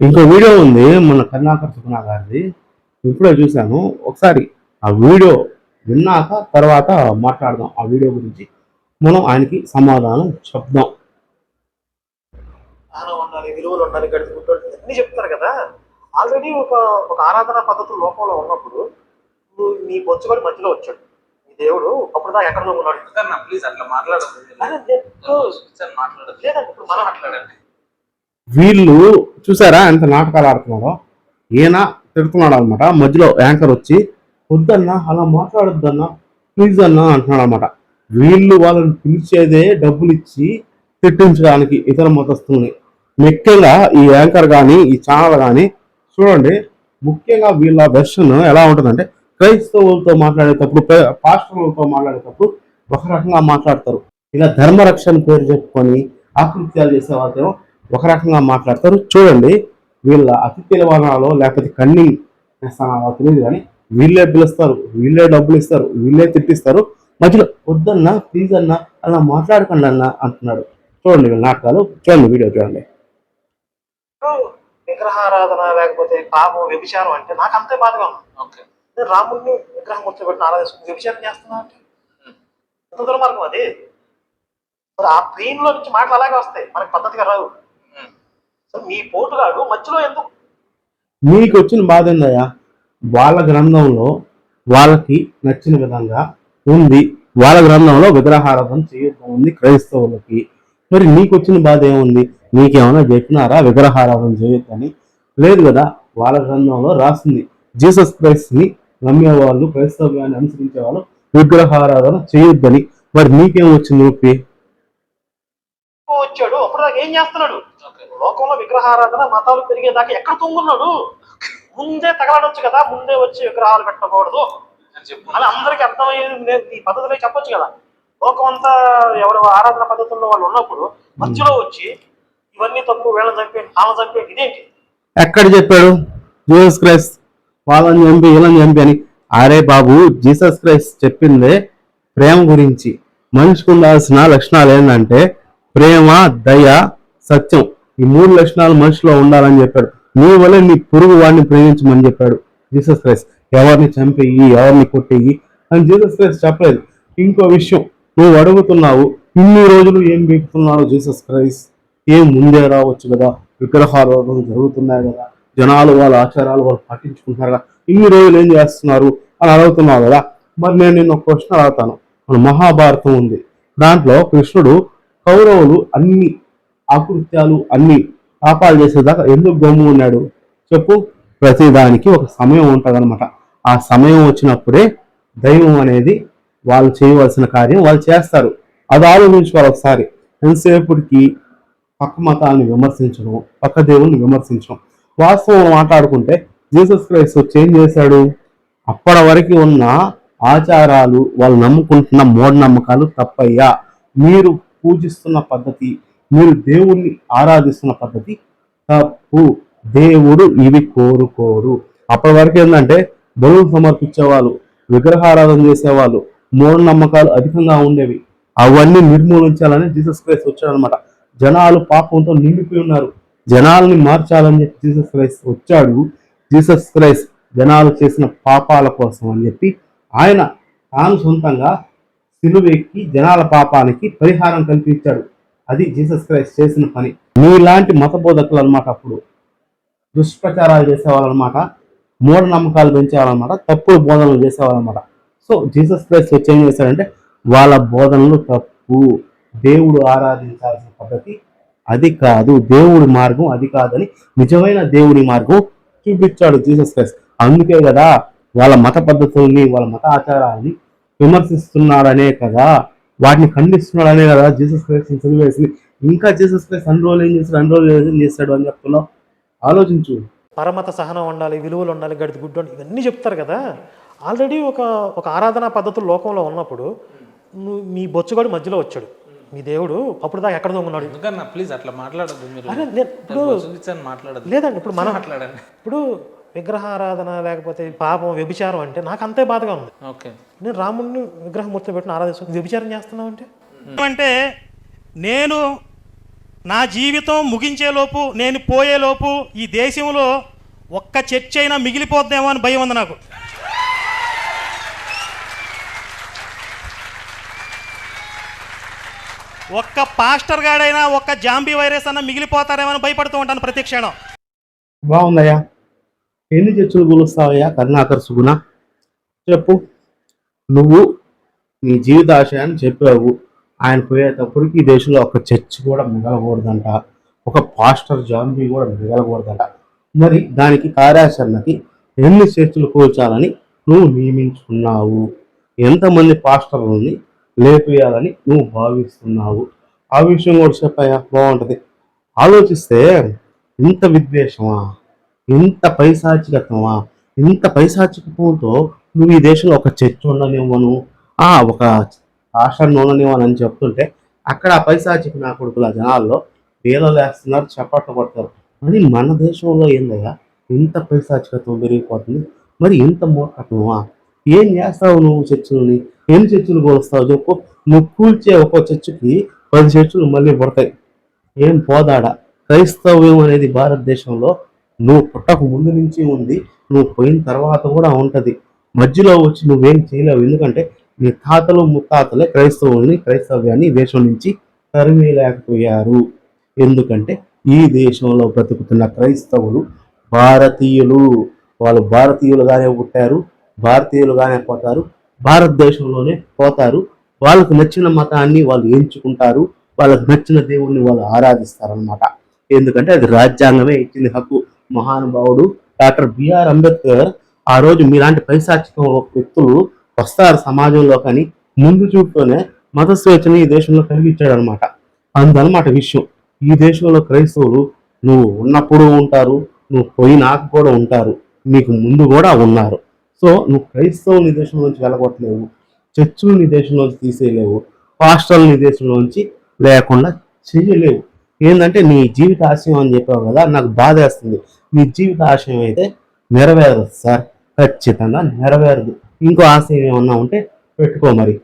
ఇంకో వీడియో ఉంది మన కరుణాకర్ సుగుణ గారిది. ఇప్పుడే చూశాను. ఒకసారి ఆ వీడియో విన్నాక తర్వాత మాట్లాడదాం ఆ వీడియో గురించి. మనం ఆయనకి సమాధానం చెప్దాం. ఉండాలి విలువలు ఉండాలి అన్ని చెప్తారు కదా. ఆల్రెడీ ఒక ఒక ఆరాధన పద్ధతులు లోకంలో ఉన్నప్పుడు నీ బొచ్చుగడు మధ్యలో వచ్చాడు. నీ దేవుడు అప్పుడు దాకా ఎక్కడ ఉన్నాడు? ప్లీజ్ అట్లా మాట్లాడదు లేదండి ఇప్పుడు మనం మాట్లాడండి వీళ్ళు చూసారా ఎంత నాటకాలు ఆడుతున్నారో ఈయన తిడుతున్నాడు అనమాట మధ్యలో యాంకర్ వచ్చి వద్దన్నా అలా మాట్లాడొద్దన్నా ప్లీజ్ అన్నా అంటున్నాడు అనమాట వీళ్ళు వాళ్ళని పిలిచేదే డబ్బులు ఇచ్చి తిట్టించడానికి ఇతర మతస్థుల్ని. ముఖ్యంగా ఈ యాంకర్ కానీ ఈ ఛానల్ కానీ చూడండి ముఖ్యంగా వీళ్ళ వెర్షన్ ఎలా ఉంటుందంటే క్రైస్తవులతో మాట్లాడేటప్పుడు పాస్టర్లతో మాట్లాడేటప్పుడు ఒక రకంగా మాట్లాడతారు. ఇలా ధర్మరక్షణ పేరు చెప్పుకొని ఆకృత్యాలు చేసే వాళ్ళతో ఒక రకంగా మాట్లాడతారు. చూడండి వీళ్ళ అతిథి వనాలో లేకపోతే కన్నింగ్ చేస్తానో తెలియదు కానీ వీళ్ళే పిలుస్తారు వీళ్ళే డబ్బులు ఇస్తారు వీళ్ళే తిట్టిస్తారు. మధ్యలో వద్దన్నా ప్లీజ్ అన్నా అలా మాట్లాడకండి అన్న అంటున్నాడు. చూడండి వీళ్ళ నాటకాలు చూడండి వీడియో చూడండి. విగ్రహారాధన లేకపోతే పాపం వ్యభిచారం అంటే నాకు అంతే బాధగా ఉంది. నేను రాముడిని విగ్రహం కూర్చోబెట్టిన ఆరాధిస్తుంది వ్యభిచారం చేస్తున్నా అంటే ఎంత దుర్మార్గం అది. మరి ఆ ప్రేమలో నుంచి మాటలు అలాగే వస్తాయి. మనకి పద్ధతిగా రావు. మీ పోటుగాడు మధ్యలో ఎందుకు? మీకు వచ్చిన బాధ ఏందయ్యా? వాళ్ళ గ్రంథంలో వాళ్ళకి నచ్చిన విధంగా ఉంది. వాళ్ళ గ్రంథంలో విగ్రహారాధన చేయొద్దని ఉంది క్రైస్తవులకి. మరి నీకు వచ్చిన బాధ ఏముంది? నీకేమైనా చెప్పినారా? విగ్రహారాధన చేయొద్దని? లేదు కదా వాళ్ళ గ్రంథంలో రాసింది. జీసస్ క్రైస్ట్ని నమ్మే వాళ్ళు క్రైస్తవ్యాన్ని అనుసరించే వాళ్ళు విగ్రహారాధన చేయొద్దని. మరి నీకేం వచ్చింది నొప్పి వచ్చాడు అప్పుడు ఏం చేస్తున్నాడు? లోకంలో విగ్రహారాధన మతాలు పెరిగేదాకా ఎక్కడ తొంగున్నాడు? ముందే తగలడొచ్చు కదా ముందే వచ్చి విగ్రహాలు పెట్టకూడదు. అని అందరికీ అర్థమయ్యేది నేను ఈ పద్ధతిలో చెప్పొచ్చు కదా. లోకం అంతా ఎవరు ఆరాధన పద్ధతుల్లో వాళ్ళు ఉన్నప్పుడు మధ్యలో వచ్చి ఇవన్నీ తప్పు వీళ్ళని చంపే వాళ్ళని చంపే ఇదేంటి? ఎక్కడ చెప్పాడు? Jesus Christ. వాళ్ళని చంపి వీళ్ళని చంపి అని. అరే బాబు జీసస్ క్రైస్ట్ చెప్పిందే ప్రేమ గురించి. మనిషికి ఉండాల్సిన లక్షణాలు ఏంటంటే ప్రేమ దయ సత్యం. ఈ మూడు లక్షణాలు మనిషిలో ఉండాలని చెప్పాడు. నీ వల్ల నీ పురుగు వాడిని ప్రేమించమని చెప్పాడు. జీసస్ క్రైస్ట్ ఎవరిని చంపేయి ఎవరిని కొట్టేయి అని జీసస్ క్రైస్ట్ చెప్పలేదు. ఇంకో విషయం నువ్వు అడుగుతున్నావు ఇన్ని రోజులు ఏం బీపుతున్నావు జీసస్ క్రైస్ట్? ఏం ముందే రావచ్చు కదా? విగ్రహాలు జరుగుతున్నాయి కదా? జనాలు వాళ్ళ ఆచారాలు వాళ్ళు పాటించుకుంటున్నారు? కదా ఇన్ని రోజులు ఏం చేస్తున్నారు అని అడుగుతున్నావు కదా? మరి నేను నిన్న క్వశ్చన్ అడుగుతాను. మన మహాభారతం ఉంది. దాంట్లో కృష్ణుడు కౌరవులు అన్ని ఆకృత్యాలు అన్ని పాపాలు చేసేదాకా ఎందుకు గమ్ము ఉన్నాడు? చెప్పు. ప్రతిదానికి ఒక సమయం ఉంటుందన్నమాట. ఆ సమయం వచ్చినప్పుడే దైవం అనేది వాళ్ళు చేయవలసిన కార్యం వాళ్ళు చేస్తారు. అది ఆలోచించుకోవాలి ఒకసారి. ఎంతసేపటికి పక్క మతాన్ని విమర్శించడం పక్క దేవుని విమర్శించడం. వాస్తవం మాట్లాడుకుంటే జీసస్ క్రైస్ట్ వచ్చి ఏం చేశాడు? అప్పటి వరకు ఉన్న ఆచారాలు వాళ్ళు నమ్ముకుంటున్న మూఢనమ్మకాలు తప్పయ్యా. మీరు పూజిస్తున్న పద్ధతి మీరు దేవుణ్ణి ఆరాధిస్తున్న పద్ధతి తప్పు. దేవుడు ఇవి కోరుకోరు. అప్పటి వరకు ఏంటంటే బరువులు సమర్పించేవాళ్ళు విగ్రహారాధన చేసేవాళ్ళు మూఢనమ్మకాలు అధికంగా ఉండేవి. అవన్నీ నిర్మూలించాలని జీసస్ క్రైస్ట్ వచ్చాడనమాట జనాలు పాపంతో నిండిపోయి ఉన్నారు. జనాలని మార్చాలని చెప్పి జీసస్ క్రైస్ట్ వచ్చాడు. జీసస్ క్రైస్ట్ జనాలు చేసిన పాపాల కోసం అని చెప్పి ఆయన తాను సొంతంగా సిలువెక్కి జనాల పాపానికి పరిహారం కల్పించాడు. అది జీసస్ క్రైస్ట్ చేసిన పని. మీలాంటి మత బోధకులు అనమాట అప్పుడు. దుష్ప్రచారాలు చేసేవాళ్ళనమాట. మూఢనమ్మకాలు పెంచేవాళ్ళనమాట. తప్పుడు బోధనలు చేసేవాళ్ళనమాట. సో జీసస్ క్రైస్ట్ వచ్చి ఏం చేశాడంటే వాళ్ళ బోధనలు తప్పు. దేవుడు ఆరాధించాల్సిన పద్ధతి అది కాదు. దేవుడి మార్గం అది కాదని నిజమైన దేవుడి మార్గం చూపించాడు జీసస్ క్రైస్ట్. అందుకే కదా వాళ్ళ మత పద్ధతుల్ని వాళ్ళ మత ఆచారాల్ని విమర్శిస్తున్నాడనే కదా. వాటిని ఖండిస్తున్నాడనే కదా జీసస్ క్రైస్ట్ సిలువేసి ఇంకా జీసస్ క్రైస్ట్ అన్ని రోజులు ఏం చేస్తాడు? అన్ని రోజులు ఏం చేస్తాడు అని చెప్తున్నావు? ఆలోచించు. పరమత సహనం ఉండాలి విలువలు ఉండాలి గడిది గుడ్డు ఇవన్నీ చెప్తారు కదా. ఆల్రెడీ ఒక ఒక ఆరాధనా పద్ధతులు లోకంలో ఉన్నప్పుడు మీ బొచ్చుగాడు మధ్యలో వచ్చాడు. మీ దేవుడు అప్పుడు దాకా ఎక్కడ దొంగన్నాడు ఎందుకన్నా? ప్లీజ్ అట్లా మాట్లాడద్దు మీరు. మాట్లాడద్దు. లేదండి ఇప్పుడు మనం మాట్లాడండి. ఇప్పుడు విగ్రహారాధన లేకపోతే పాపం వ్యభిచారం అంటే నాకు అంతే బాధగా ఉంది. ఓకే. నేను రాముడిని విగ్రహం మూర్తి పెట్టిన ఆరాధిస్తాను వ్యభిచారం చేస్తున్నావు అంటే? అంటే నేను నా జీవితం ముగించేలోపు నేను పోయేలోపు ఈ దేశంలో ఒక్క చర్చ్ అయినా మిగిలిపోద్దేమో అని భయం ఉంది నాకు. ఒక్క పాస్టర్ గాడైనా ఒక్క జాంబీ వైరస్ అన్న మిగిలిపోతారేమో అని భయపడుతూ ఉంటాను ప్రతి క్షణం. బాగుందయ్యా. ఎన్ని చర్చలు కొలుస్తావయ్యా? కరుణాకర్ సుగుణ. చెప్పు. నువ్వు నీ జీవిత ఆశయాన్ని చెప్పావు. ఆయన పోయేటప్పటికి ఈ దేశంలో ఒక చర్చ్ కూడా మిగలకూడదంట. ఒక పాస్టర్ జాంబీ కూడా మిగలకూడదంట. మరి దానికి కార్యాచరణకి ఎన్ని చర్చలు కూల్చాలని నువ్వు నియమించుకున్నావు? ఎంతమంది పాస్టర్లని లేపేయాలని నువ్వు భావిస్తున్నావు? ఆ విషయం కూడా చెప్పాయా బాగుంటుంది. ఆలోచిస్తే ఇంత విద్వేషమా? ఇంత పైశాచికత్వమా? ఇంత పైశాచికత్వంతో నువ్వు ఈ దేశంలో ఒక చర్చ్ ఉండనివ్వను ఆ ఒక ఆశ్రమం ఉండనివ్వను అని చెప్తుంటే అక్కడ ఆ పైశాచిక నా కొడుకుల జనాల్లో వేలలో వేస్తున్నారు చప్పట్లు కొడతారు. మరి మన దేశంలో ఏందయ్యా? ఇంత పైశాచికత్వం పెరిగిపోతుంది. మరి ఇంత మూర్ఖత్వమా? ఏం చేస్తావు నువ్వు చర్చలని? ఎన్ని చర్చలు కోలుస్తావు చెప్పు. నువ్వు కూల్చే ఒక్కో చర్చికి పది చర్చలు మళ్ళీ పడతాయి. ఏం పోదాడా? క్రైస్తవ్యం అనేది భారతదేశంలో నువ్వు పుట్టక ముందు నుంచి ఉంది నువ్వు పోయిన తర్వాత కూడా ఉంటుంది. మధ్యలో వచ్చి నువ్వేం చేయలేవు. ఎందుకంటే నీ తాతలు ముత్తాతలే క్రైస్తవుల్ని క్రైస్తవ్యాన్ని దేశం నుంచి తరిమేయలేకపోయారు. ఎందుకంటే ఈ దేశంలో బ్రతుకుతున్న క్రైస్తవులు భారతీయులు. వాళ్ళు భారతీయులుగానే పుట్టారు భారతీయులుగానే పోతారు భారతదేశంలోనే పోతారు. వాళ్ళకు నచ్చిన మతాన్ని వాళ్ళు ఎంచుకుంటారు. వాళ్ళకు నచ్చిన దేవుడిని వాళ్ళు ఆరాధిస్తారనమాట ఎందుకంటే అది రాజ్యాంగమే ఇచ్చింది హక్కు. మహానుభావుడు డాక్టర్ బిఆర్ అంబేద్కర్ ఆ రోజు మీలాంటి పైశాచిక వ్యక్తులు వస్తారు సమాజంలో కానీ ముందు చూపుతోనే మత స్వేచ్ఛని ఈ దేశంలో కలిగించాడు అనమాట అందనమాట విషయం. ఈ దేశంలో క్రైస్తవులు నువ్వు ఉన్నప్పుడు ఉంటారు నువ్వు పోయినాక కూడా ఉంటారు నీకు ముందు కూడా ఉన్నారు. సో నువ్వు క్రైస్తవులు నీ దేశం నుంచి వెళ్ళగొట్టలేవు చర్చులు నీ దేశంలోంచి తీసేయలేవు హాస్టల్ నీ దేశంలోంచి లేకుండా చేయలేవు. ఏంటంటే నీ జీవిత ఆశయం అని చెప్పావు కదా నాకు బాధ వేస్తుంది. నీ జీవిత ఆశయం అయితే నెరవేరదు సార్. ఖచ్చితంగా నెరవేరదు. ఇంకో ఆశయం ఏమన్నా ఉంటే పెట్టుకో మరి.